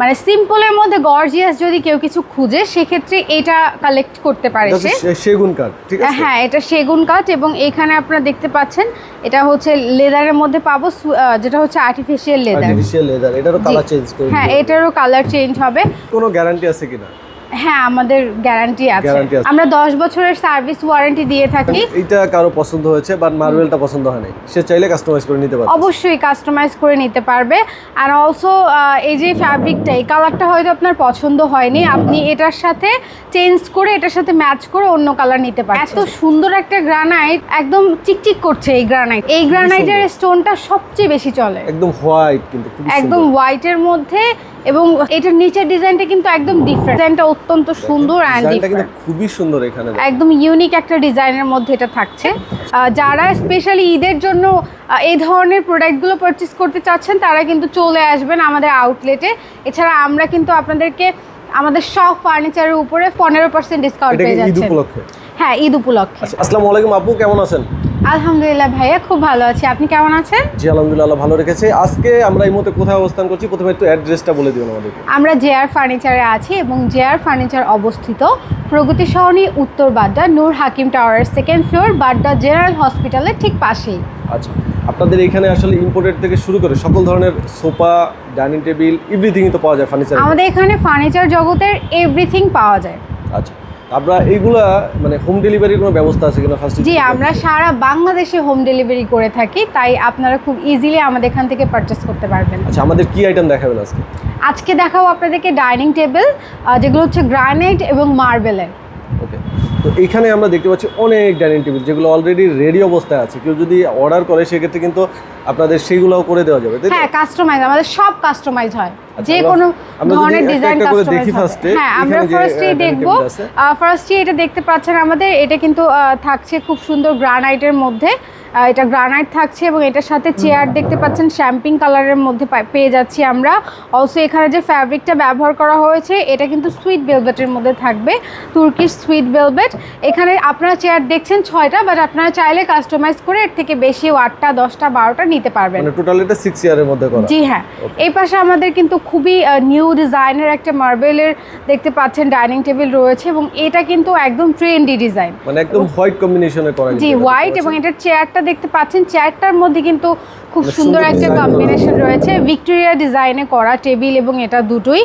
মানে সিম্পলের মধ্যে গর্জিয়াস যদি কেউ কিছু খুঁজে সেক্ষেত্রে এটা কালেক্ট করতে পারে সেগুন কাঠ ঠিক আছে? হ্যাঁ এটা সেগুন কাঠ এবং এখানে আপনারা দেখতে পাচ্ছেন এটা হচ্ছে লেদারের মধ্যে পাবো যেটা হচ্ছে আর্টিফিশিয়াল লেদার আর্টিফিশিয়াল লেদার এটারও কালার চেঞ্জ করবে হ্যাঁ এটারও কালার চেঞ্জ হবে। কোনো গ্যারান্টি আছে কিনা? হ্যাঁ আমাদের গ্যারান্টি আছে। আমরা দশ বছরের সার্ভিস ওয়ারেন্টি দিয়ে থাকি। এটা কারও পছন্দ হয়েছে বাট মার্বেলটা পছন্দ হয় নাই। সে চাইলে কাস্টমাইজ করে নিতে পারে অবশ্যই কাস্টমাইজ করে নিতে পারবে। আর অলসো এই যে ফ্যাব্রিকটা এই কালারটা হয়তো আপনার পছন্দ হয়নি। আপনি এটার সাথে চেঞ্জ করে এটার সাথে ম্যাচ করে অন্য কালার নিতে পারেন এত সুন্দর একটা গ্রানাইট একদম চিকচিক করছে এই গ্রানাইট এই গ্রানাইটের স্টোনটা সবচেয়ে বেশি চলে। একদম হোয়াইট কিন্তু একদম হোয়াইটের মধ্যে এবং এটার নিচের ডিজাইনটা কিন্তু একদম ডিফারেন্ট ডিজাইনটা অত্যন্ত সুন্দর অ্যান্ড ডিফারেন্ট খুবই সুন্দর এখানে। একদম ইউনিক একটা ডিজাইনের মধ্যে এটা থাকছে। যারা স্পেশালি ঈদের জন্য এই ধরনের প্রোডাক্টগুলো পারচেস করতে চাচ্ছেন তারা কিন্তু চলে আসবেন আমাদের আউটলেটে এছাড়া আমরা কিন্তু আপনাদেরকে আমাদের সব ফার্নিচারের উপরে পনেরো পার্সেন্ট ডিসকাউন্ট পেয়ে ঈদ যাচ্ছেন। উপলক্ষে? হ্যাঁ ঈদ উপলক্ষে। আচ্ছা আসসালামু আলাইকুম আপু কেমন আছেন? আলহামদুলিল্লাহ ভাইয়া খুব ভালো আছি। আপনি কেমন আছেন? জি আলহামদুলিল্লাহ ভালো রেখেছে। আজকে আমরা এই মুহূর্তে কোথায় অবস্থান করছি প্রথমে একটু অ্যাড্রেসটা বলে দিবেন আমাদেরকে। আমরা জেআর ফার্নিচারে আছি এবং জেআর ফার্নিচার অবস্থিত প্রগতি সরণি উত্তর বাড্ডা নূর হাকিম টাওয়ারের সেকেন্ড ফ্লোর বাড্ডা জেনারেল হসপিটালের ঠিক পাশেই। আচ্ছা আপনাদের এখানে আসলে ইম্পোর্টেড থেকে শুরু করে সকল ধরনের সোফা ডাইনিং টেবিল এভরিথিংই তো পাওয়া যায় ফার্নিচার আমাদের এখানে ফার্নিচার জগতের এভরিথিং পাওয়া যায়। আচ্ছা আমরা এইগুলা মানে হোম ডেলিভারির কোনো ব্যবস্থা আছে কিনা ফার্স্ট জি আমরা সারা বাংলাদেশে হোম ডেলিভারি করে থাকি তাই আপনারা খুব ইজিলি আমাদের এখান থেকে পারচেস করতে পারবেন। আচ্ছা আমাদের কি আইটেম দেখাবেন আজকে? আজকে দেখাবো আপনাদেরকে ডাইনিং টেবিল যেগুলো হচ্ছে গ্রানাইট এবং মার্বেলের ওকে তো এখানে আমরা দেখতে পাচ্ছি অনেক ডাইনিং টেবিল যেগুলো অলরেডি রেডি অবস্থায় আছে। কেউ যদি অর্ডার করে সেক্ষেত্রে কিন্তু আপনাদের সেইগুলোও করে দেওয়া যাবে হ্যাঁ কাস্টমাইজ আমাদের সব কাস্টমাইজ হয়। আচ্ছা, যে কোনো ধরনের ডিজাইন কাস্টমাইজ হ্যাঁ আমরা ফার্স্টেই দেখব। table আছে। ফার্স্টে এটা দেখতে পাচ্ছেন আমাদের এটা কিন্তু থাকছে খুব সুন্দর গ্রানাইটের মধ্যে। এটা গ্রানাইট থাকছে এবং এটার সাথে চেয়ার দেখতে পাচ্ছেন শ্যাম্পিং কালারের মধ্যে পেয়ে যাচ্ছি আমরা। অলসো এখানে যে ফ্যাব্রিকটা ব্যবহার করা হয়েছে এটা কিন্তু সুইট ভেলভেটের মধ্যে থাকবে। তুর্কিশ সুইট ভেলভেট এখানে আপনারা চেয়ার দেখছেন ছয়টা বাট আপনারা চাইলে কাস্টমাইজ করে এর থেকে বেশি আটটা দশটা বারোটা নিতে পারবেন। মানে টোটাল এটা সিক্স ইয়ারের মধ্যে করা। জি হ্যাঁ। এই পাশে আমাদের কিন্তু খুবই নিউ ডিজাইনের একটা মার্বেলের দেখতে পাচ্ছেন ডাইনিং টেবিল রয়েছে এবং এটা কিন্তু একদম ট্রেন্ডি ডিজাইন মানে একদম হোয়াইট কম্বিনেশনে করা জি হোয়াইট এবং। এটার চেয়ারটা দেখতে পাচ্ছেন। চেয়ারটার মধ্যে কিন্তু খুব সুন্দর সুন্দর একটা কম্বিনেশন রয়েছে। ভিক্টোরিয়া ডিজাইনে করা টেবিল এবং এটা দুটোই।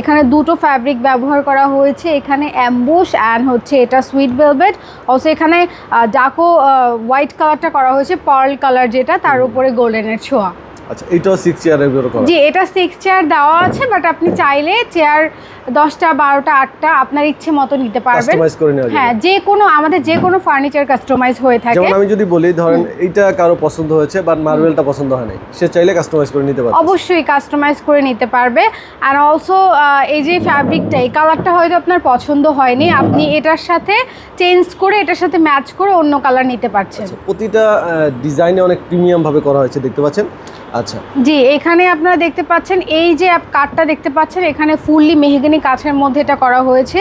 এখানে দুটো ফ্যাব্রিক ব্যবহার করা হয়েছে। এখানে অ্যাম্বুশ অ্যান্ড হচ্ছে এটা সুইট ভেলভেট অলসো এখানে ডাকো হোয়াইট কালারটা করা হয়েছে পার্ল কালার যেটা তার উপরে গোল্ডেনের ছোঁয়া। আচ্ছা এটাও সিক্স ইয়ারের ভিতরে জি এটা সিক্স চেয়ার দেওয়া আছে বাট আপনি চাইলে চেয়ার দশটা বারোটা আটটা আপনার ইচ্ছে মতো নিতে পারবেন। কাস্টমাইজ করে নেওয়া হ্যাঁ যে কোনো আমাদের যে কোনো ফার্নিচার কাস্টমাইজ হয়ে থাকে। যেমন আমি যদি বলি ধরেন এইটা কারও পছন্দ হয়েছে বাট মার্বেলটা পছন্দ হয় নাই। সে চাইলে কাস্টমাইজ করে নিতে পারে অবশ্যই কাস্টমাইজ করে নিতে পারবে। আর অলসো এই যে ফ্যাব্রিকটা এই কালারটা হয়তো আপনার পছন্দ হয়নি। আপনি এটার সাথে চেঞ্জ করে এটার সাথে ম্যাচ করে অন্য কালার নিতে পারছেন। আচ্ছা প্রতিটা ডিজাইনে অনেক প্রিমিয়াম ভাবে করা হয়েছে দেখতে পাচ্ছেন? আচ্ছা। জি এখানে আপনারা দেখতে পাচ্ছেন এই যে কাঠটা দেখতে পাচ্ছেন এখানে ফুললি মেহগনি কাঠের মধ্যে এটা করা হয়েছে।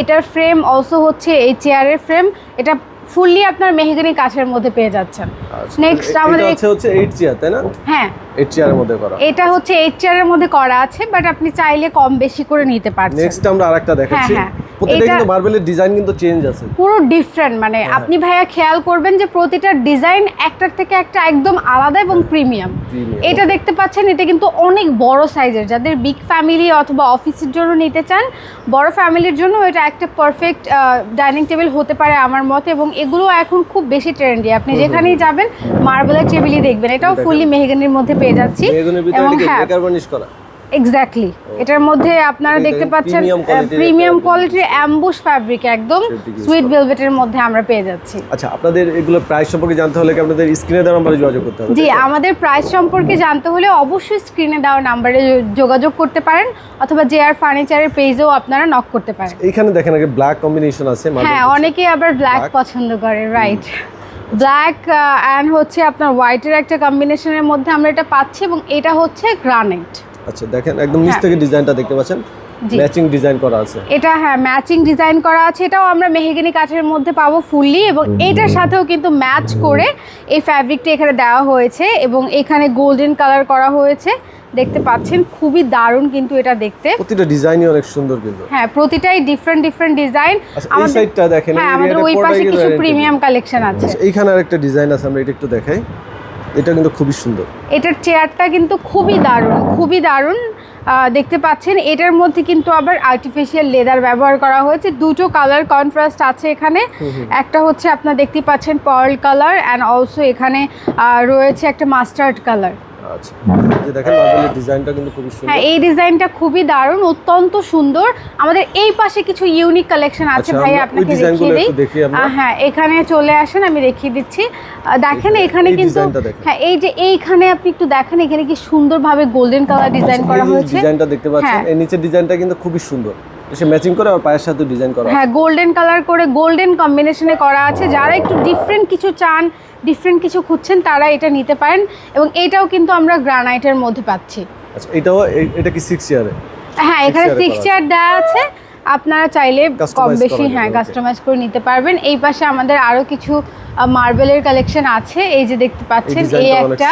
এটার ফ্রেম অলসো হচ্ছে এই চেয়ারের ফ্রেম এটা ফুললি আপনার মেহগনি কাঠের মধ্যে পেয়ে যাচ্ছেন। আচ্ছা। Next আমাদের এটা হচ্ছে হচ্ছে এইট চেয়ার তাই না? হ্যাঁ। এইট চেয়ারের মধ্যে করা। এটা হচ্ছে এইট চেয়ারের মধ্যে করা আছে বাট আপনি চাইলে কম বেশি করে নিতে পারছেন। নেক্সট আমরা আরেকটা দেখাচ্ছি। হ্যাঁ, প্রতিটা কিন্তু মার্বেলের ডিজাইন কিন্তু চেঞ্জ আছে। পুরো ডিফারেন্ট মানে হ্যাঁ। আপনি ভাইয়া খেয়াল করবেন যে প্রতিটা ডিজাইন একটার থেকে একটা একদম আলাদা এবং প্রিমিয়াম এটা দেখতে পাচ্ছেন এটা কিন্তু অনেক বড় সাইজের যাদের বিগ ফ্যামিলি অথবা অফিসের জন্য নিতে চান বড় ফ্যামিলির জন্য এটা একটা পারফেক্ট ডাইনিং টেবিল হতে পারে আমার মতে এবং এগুলো এখন খুব বেশি ট্রেন্ডি আপনি যেখানেই যাবেন মার্বেলের টেবিলই দেখবেন। এটাও। ফুললি মেহগানির মধ্যে পেয়ে যাচ্ছি এবং হ্যাঁ। এক্স্যাক্টলি এটার মধ্যে আপনারা দেখতে পাচ্ছেন প্রিমিয়াম কোয়ালিটির অ্যাম্বুশ ফ্যাব্রিক একদম সুইট। ভেলভেটের মধ্যে আমরা পেয়ে যাচ্ছি। আচ্ছা আপনাদের এগুলো প্রাইস সম্পর্কে জানতে হলে কি আপনাদের স্ক্রিনে দেওয়া নাম্বারে যোগাযোগ করতে হবে? জি আমাদের প্রাইস সম্পর্কে জানতে হলে অবশ্যই স্ক্রিনে দেওয়া নাম্বারে যোগাযোগ করতে পারেন অথবা জে আর ফার্নিচারের পেজেও আপনারা নক করতে পারেন। এইখানে দেখেন আগে ব্ল্যাক কম্বিনেশন আছে হ্যাঁ। অনেকেই আবার ব্ল্যাক পছন্দ করে রাইট ব্ল্যাক অ্যান্ড হচ্ছে আপনার হোয়াইটের একটা কম্বিনেশনের মধ্যে আমরা এটা পাচ্ছি এবং এটা হচ্ছে গ্রানাইট আচ্ছা দেখেন একদম নিচ হ্যাঁ। থেকে ডিজাইনটা দেখতে পাচ্ছেন? ম্যাচিং ডিজাইন করা আছে। এটা হ্যাঁ ম্যাচিং ডিজাইন করা আছে। এটাও আমরা মেহগিনি কাঠের মধ্যে পাবো ফুললি এবং এটার সাথেও কিন্তু ম্যাচ করে এই ফ্যাব্রিকটা এখানে দেওয়া হয়েছে এবং এখানে গোল্ডেন কালার করা হয়েছে। দেখতে পাচ্ছেন খুবই দারুণ কিন্তু এটা দেখতে। প্রতিটা ডিজাইনই অনেক সুন্দর কিন্তু। হ্যাঁ প্রতিটাই ডিফারেন্ট ডিফারেন্ট ডিজাইন আচ্ছা এই সাইডটা দেখেন হ্যাঁ আমাদের ওই পাশে কিছু প্রিমিয়াম কালেকশন আছে আচ্ছা, এইখানে আরেকটা ডিজাইন আছে আমরা এটা একটু দেখাই। এটা কিন্তু খুবই সুন্দর। এটার চেয়ারটা কিন্তু খুবই দারুণ খুবই দারুণ দেখতে পাচ্ছেন। এটার মধ্যে কিন্তু আবার আর্টিফিশিয়াল লেদার ব্যবহার করা হয়েছে। দুটো কালার কন্ট্রাস্ট আছে এখানে। একটা হচ্ছে আপনার দেখতে পাচ্ছেন পার্ল কালার অ্যান্ড অলসো এখানে রয়েছে একটা মাস্টার্ড কালার আচ্ছা। এই যে দেখেন মার্বেলের ডিজাইনটা কিন্তু খুবই সুন্দর। হ্যাঁ এই ডিজাইনটা খুবই দারুণ অত্যন্ত সুন্দর। আমাদের এই পাশে কিছু ইউনিক কালেকশন আছে আচ্ছা, ভাই আপনাকে দেখিয়ে দিই। হ্যাঁ এখানে চলে আসেন আমি দেখিয়ে দিচ্ছি। দেখেন এখানে কিন্তু হ্যাঁ এই যে এইখানে আপনি একটু দেখেন এখানে কি সুন্দরভাবে গোল্ডেন কালার ডিজাইন করা হয়েছে। ডিজাইনটা দেখতে পাচ্ছেন। হ্যাঁ। এই নিচের ডিজাইনটা কিন্তু খুবই সুন্দর। এসে ম্যাচিং করে আর পায়ের সাথে ডিজাইন করা হ্যাঁ গোল্ডেন কালার করে গোল্ডেন কম্বিনেশনে করা আছে। যারা একটু ডিফারেন্ট কিছু চান ডিফারেন্ট কিছু খুঁজছেন তারা এটা নিতে পারেন এবং এটাও কিন্তু আমরা গ্রানাইটের মধ্যে পাচ্ছি। আচ্ছা এটাও এটা কি সিক্স ইয়ারে হ্যাঁ এখানে সিক্স চেয়ার দেওয়া আছে। আপনারা চাইলে কম বেশি হ্যাঁ কাস্টমাইজ করে নিতে পারবেন। এই পাশে আমাদের আরও কিছু মার্বেলের কালেকশন আছে। এই যে দেখতে পাচ্ছেন এই একটা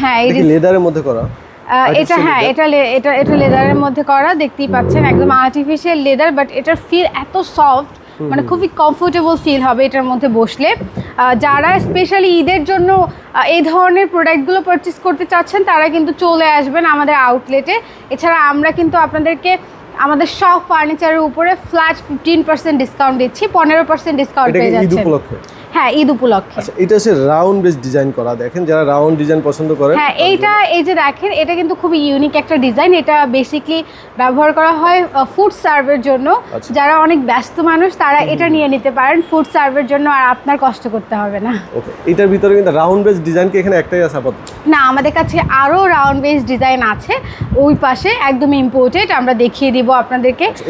হ্যাঁ এই লেদারের মধ্যে করা? এটা হ্যাঁ এটা এটা এটা লেদারের মধ্যে করা দেখতেই পাচ্ছেন একদম আর্টিফিশিয়াল লেদার বাট এটার ফিল এত সফট মানে খুবই কমফোর্টেবল ফিল হবে এটার মধ্যে বসলে। যারা স্পেশালি ঈদের জন্য এই ধরনের প্রোডাক্টগুলো পারচেস করতে চাচ্ছেন তারা কিন্তু চলে আসবেন আমাদের আউটলেটে এছাড়া আমরা কিন্তু আপনাদেরকে আমাদের সব ফার্নিচারের উপরে ফ্ল্যাট ফিফটিন পার্সেন্ট ডিসকাউন্ট দিচ্ছি পনেরো পার্সেন্ট ডিসকাউন্ট পেয়ে উপলক্ষে? হ্যাঁ ঈদ উপলক্ষে। আচ্ছা এটা হচ্ছে রাউন্ড বেস ডিজাইন করা দেখেন যারা রাউন্ড ডিজাইন পছন্দ করে হ্যাঁ এইটা এই যে দেখেন এটা কিন্তু খুবই ইউনিক একটা ডিজাইন এটা বেসিকলি ব্যবহার করা হয় ফুড সার্ভের জন্য। আচ্ছা। যারা অনেক ব্যস্ত মানুষ তারা এটা নিয়ে নিতে পারেন। ফুড সার্ভের জন্য আর আপনার কষ্ট করতে হবে না। ওকে এটার ভিতরে কিন্তু রাউন্ড বেস ডিজাইন কি এখানে একটাই আছে আপাতত? না আমাদের কাছে আরও রাউন্ড বেস ডিজাইন আছে। ওই পাশে একদম ইম্পোর্টেড আমরা দেখিয়ে দিব আপনাদেরকে। আচ্ছা,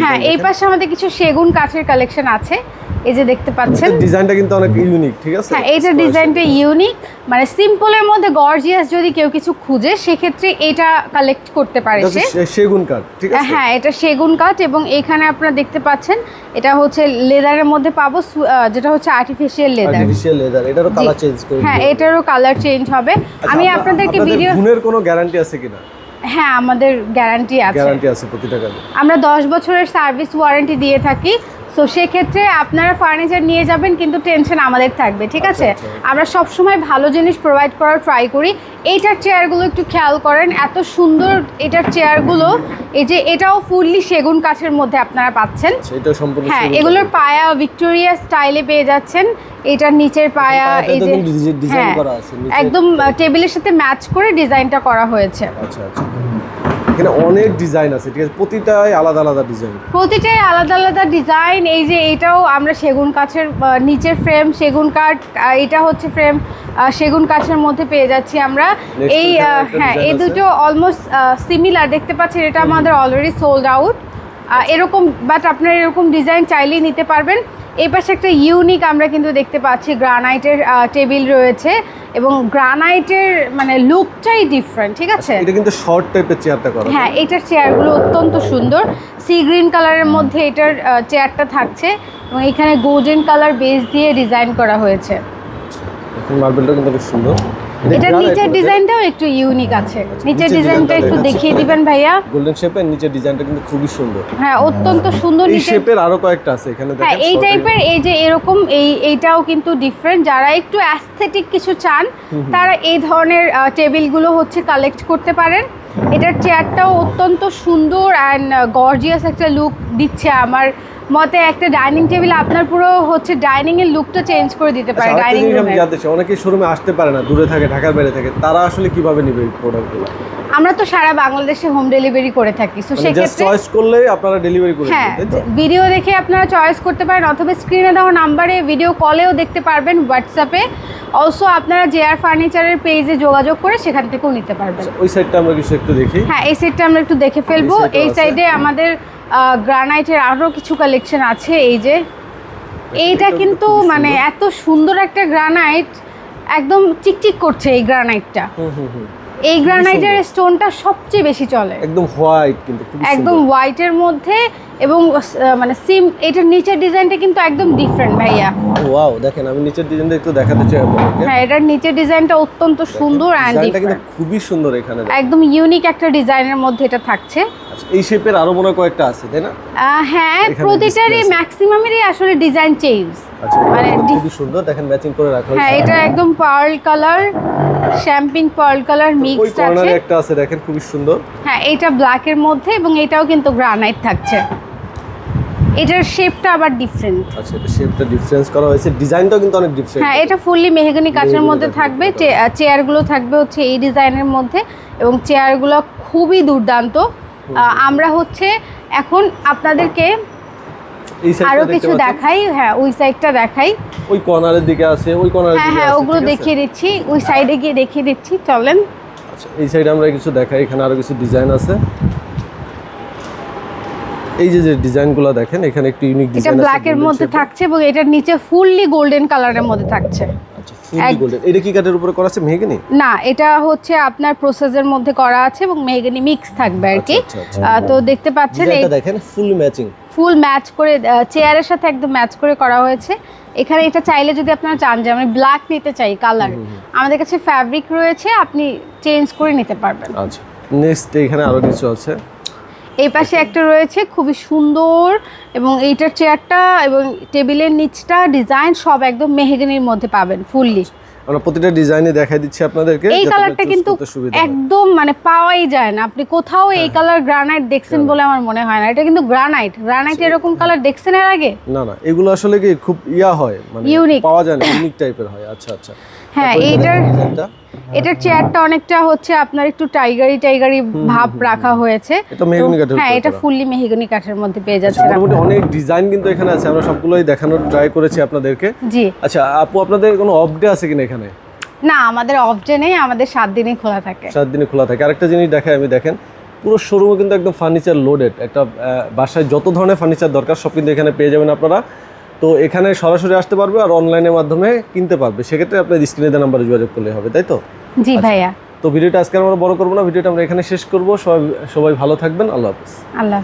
হ্যাঁ এই পাশে আমাদের কিছু সেগুন কাঠের কালেকশন আছে। এই যে দেখতে পাচ্ছেন। ডিজাইনটা কিন্তু অনেক ইউনিক ঠিক আছে? হ্যাঁ এইটার ডিজাইনটা ইউনিক মানে সিম্পলের মধ্যে গর্জিয়াস যদি কেউ কিছু খুঁজে সেক্ষেত্রে এটা কালেক্ট করতে পারে সে। সেগুন কাঠ ঠিক আছে? হ্যাঁ এটা সেগুন কাঠ এবং এখানে আপনারা দেখতে পাচ্ছেন এটা হচ্ছে লেদারের মধ্যে পাবো যেটা হচ্ছে আর্টিফিশিয়াল লেদার আর্টিফিশিয়াল লেদার এটারও কালার চেঞ্জ করে হ্যাঁ এটারও কালার চেঞ্জ হবে। আচ্ছা, আমি আপনাদেরকে ভিডিও গুণের কোনো গ্যারান্টি আছে কিনা? হ্যাঁ আমাদের গ্যারান্টি আছে। গ্যারান্টি আছে প্রতিটা কাজে। আমরা দশ বছরের সার্ভিস ওয়ারেন্টি দিয়ে থাকি। তো সেক্ষেত্রে আপনারা ফার্নিচার নিয়ে যাবেন কিন্তু টেনশন আমাদের থাকবে ঠিক আচ্ছা, আছে? আচ্ছা। আমরা সবসময় ভালো জিনিস প্রোভাইড করার ট্রাই করি। এইটার চেয়ারগুলো একটু খেয়াল করেন এত সুন্দর এটার চেয়ারগুলো এই যে এটাও ফুললি সেগুন কাঠের মধ্যে আপনারা পাচ্ছেন। হ্যাঁ এগুলোর পায়া ভিক্টোরিয়া স্টাইলে পেয়ে যাচ্ছেন। এটার নিচের পায়া এই যে হ্যাঁ একদম টেবিলের সাথে ম্যাচ করে ডিজাইনটা করা হয়েছে। আচ্ছা আচ্ছা। এখানে অনেক ডিজাইন আছে ঠিক আছে? প্রতিটাই আলাদা আলাদা ডিজাইন প্রতিটাই আলাদা আলাদা ডিজাইন এই যে এটাও আমরা সেগুন কাঠের নিচের ফ্রেম সেগুন কাঠ এটা হচ্ছে ফ্রেম সেগুন কাঠের মধ্যে পেয়ে যাচ্ছি আমরা। এই হ্যাঁ এই দুটো অলমোস্ট সিমিলার দেখতে পাচ্ছেন এটা আমাদের অলরেডি সোল্ড আউট এরকম বাট আপনারা এরকম ডিজাইন চাইলেই নিতে পারবেন। এই পাশে একটা ইউনিক আমরা কিন্তু দেখতে পাচ্ছি গ্রানাইটের টেবিল রয়েছে এবং গ্রানাইটের মানে লুকটাই ডিফারেন্ট ঠিক আছে? এটা কিন্তু শর্ট টাইপের চেয়ারটা করা। হ্যাঁ এটার চেয়ারগুলো অত্যন্ত সুন্দর। সি গ্রিন কালারের মধ্যে এটার চেয়ারটা থাকছে এবং এখানে গোল্ডেন কালার বেস দিয়ে ডিজাইন করা হয়েছে। মার্বেলটা কিন্তু খুব সুন্দর। এটার নিচের ডিজাইনটাও একটু ইউনিক আছে। নিচের ডিজাইনটা একটু দেখিয়ে দিবেন ভাইয়া। গোল্ডেন শেপের নিচের ডিজাইনটা কিন্তু খুবই সুন্দর। হ্যাঁ অত্যন্ত সুন্দর এই শেপের আরও কয়েকটা আছে এখানে হ্যাঁ দেখেন এই টাইপের এই যে এরকম এই এইটাও কিন্তু ডিফারেন্ট যারা একটু অ্যাস্থেটিক কিছু চান তারা এই ধরনের টেবিলগুলো হচ্ছে কালেক্ট করতে পারেন। এটার চেয়ারটাও অত্যন্ত সুন্দর অ্যান্ড গর্জিয়াস একটা লুক দিচ্ছে আমার মতে একটা ডাইনিং টেবিল আপনার পুরো হচ্ছে ডাইনিং এর লুকটা চেঞ্জ করে দিতে আচ্ছা, পারে ডাইনিং আমি রুমে জানতে চাই অনেকে শোরুমে আসতে পারে না দূরে থাকে ঢাকার বাইরে থাকে তারা আসলে কীভাবে নিবে এই প্রোডাক্টগুলো আমরা তো সারা বাংলাদেশে হোম ডেলিভারি করে থাকি তো মানে সেক্ষেত্রে চয়েস করলে আপনারা ডেলিভারি করে হ্যাঁ ভিডিও দেখে আপনারা চয়েস করতে পারেন অথবা স্ক্রিনে দেওয়া নাম্বারে ভিডিও কলেও দেখতে পারবেন হোয়াটসঅ্যাপে অলসো আপনারা জেআর ফার্নিচারের পেজে যোগাযোগ করে সেখান থেকেও নিতে পারবেন। আচ্ছা, ওই সাইডটা আমরা কিছু একটু দেখি। হ্যাঁ এই সেটটা আমরা একটু দেখে ফেলব। এই সাইডে আমাদের গ্রানাইটের আরও কিছু কালেকশন আছে এই যে। এইটা কিন্তু মানে এত সুন্দর একটা গ্রানাইট একদম চিকচিক করছে এই গ্রানাইটটা এই গ্রানাইটের স্টোনটা সবচেয়ে বেশি চলে। একদম হোয়াইট কিন্তু একদম হোয়াইটের মধ্যে এবং মানে সিম এটার নিচের ডিজাইনটা কিন্তু একদম ডিফারেন্ট ভাইয়া। ওয়াও দেখেন আমি নিচের ডিজাইনটা একটু দেখাতে চাই আপনাদেরকে। হ্যাঁ এটার নিচের ডিজাইনটা অত্যন্ত সুন্দর অ্যান্ড ডিজাইনটা কিন্তু খুবই সুন্দর এখানে একদম ইউনিক একটা ডিজাইনের মধ্যে এটা থাকছে। আচ্ছা এই শেপের আরও মনে কয়েকটা আছে তাই না? হ্যাঁ প্রতিটারই ম্যাক্সিমামেরই আসলে ডিজাইন চেঞ্জ আচ্ছা মানে মানে খুবই সুন্দর দেখেন ম্যাচিং করে রাখা হয়েছে। হ্যাঁ এটা একদম পার্ল কালার শ্যাম্পিং পার্ল কালার মিক্সড আছে। একটা আছে দেখেন খুবই সুন্দর। হ্যাঁ এটা ব্ল্যাকের মধ্যে এবং এটাও কিন্তু গ্রানাইট থাকছে। এটার শেপটা আবার ডিফারেন্ট আচ্ছা এটা শেপটা ডিফারেন্স করা হয়েছে। ডিজাইনটাও কিন্তু অনেক ডিফারেন্ট হ্যাঁ এটা ফুললি মেহগনি কাঠের মধ্যে থাকবে। চেয়ারগুলো থাকবে। হচ্ছে এই ডিজাইনের মধ্যে এবং চেয়ারগুলো খুবই দুর্দান্ত। আমরা হচ্ছে এখন আপনাদেরকে আরও কিছু দেখাই। হ্যাঁ ওই সাইডটা দেখাই। ওই কর্নারের দিকে আছে ওই কর্নারের হ্যাঁ দিকে হ্যাঁ ওগুলো দেখিয়ে দিচ্ছি। ওই সাইডে গিয়ে দেখিয়ে দিচ্ছি। চলেন। আচ্ছা এই সাইডে আমরা কিছু দেখাই। এখানে আরও কিছু ডিজাইন আছে। এই যে যে ডিজাইনগুলো দেখেন এখানে একটু ইউনিক এটা ডিজাইন আছে ব্ল্যাকের মধ্যে থাকছে এবং এটার নিচে ফুললি গোল্ডেন কালারের মধ্যে থাকছে। আচ্ছা ফুললি গোল্ডেন এটা কি কাঠের উপরে করা আছে মেহগনি? না এটা হচ্ছে আপনার প্রসেসের মধ্যে করা আছে এবং মেহগনি মিক্স থাকবে আর কি। আচ্ছা, আচ্ছা, তো দেখতে পাচ্ছেন এই দেখেন ফুল ম্যাচিং ফুল ম্যাচ করে চেয়ারের সাথে একদম ম্যাচ করে করা হয়েছে। এখানে এটা চাইলে যদি আপনারা চান যে আমি ব্ল্যাক নিতে চাই কালার আমাদের কাছে ফ্যাব্রিক রয়েছে আপনি চেঞ্জ করে নিতে পারবেন। আচ্ছা নেক্সট এখানে আরও কিছু আছে। এই পাশে একটা রয়েছে খুবই সুন্দর এবং এইটার চেয়ারটা এবং টেবিলের নিচটা ডিজাইন সব একদম মেহগনির মধ্যে পাবেন ফুললি। আমরা প্রতিটা ডিজাইনে দেখাই দিচ্ছি আপনাদেরকে এই কালারটা কিন্তু হয়। একদম মানে পাওয়াই যায় না। আপনি কোথাও এই কালার গ্রানাইট দেখছেন বলে আমার মনে হয় না। এটা কিন্তু গ্রানাইট। গ্রানাইট এরকম কালার দেখছেন এর আগে? না না এগুলো আসলে কি খুব ইয়া হয় মানে। পাওয়া যায় না ইউনিক টাইপের হয়। আচ্ছা আচ্ছা। হ্যাঁ এইটার এটার চেয়ারটা অনেকটা হচ্ছে আপনার একটু টাইগারি টাইগারি ভাব রাখা হয়েছে। হ্যাঁ এটা। ফুললি মেহগনি কাঠের মধ্যে পেয়ে আচ্ছা, যাচ্ছেন মোটামুটি অনেক ডিজাইন কিন্তু এখানে আছে আমরা সবগুলোই দেখানোর ট্রাই করেছি আপনাদেরকে। জি। আচ্ছা আপু আপনাদের কোনো অফ ডে আছে কিনা এখানে? না আমাদের অফ ডে নেই আমাদের সাত দিনই খোলা থাকে। সাত দিনে খোলা থাকে। আরেকটা জিনিস দেখাই আমি দেখেন পুরো শোরুমে কিন্তু একদম ফার্নিচার লোডেড একটা বাসায় যত ধরনের ফার্নিচার দরকার সব কিন্তু এখানে পেয়ে যাবেন আপনারা। তো এখানে সরাসরি আসতে পারবে আর অনলাইনের মাধ্যমে কিনতে পারবে। সেক্ষেত্রে আপনার স্ক্রিনে দেওয়া নাম্বারে যোগাযোগ করলে হবে তাই তো? জি ভাইয়া। তো ভিডিওটা আজকে আমরা বড় করব না ভিডিওটা আমরা এখানে শেষ করব। সবাই সবাই ভালো থাকবেন আল্লাহ হাফিজ। আল্লাহ।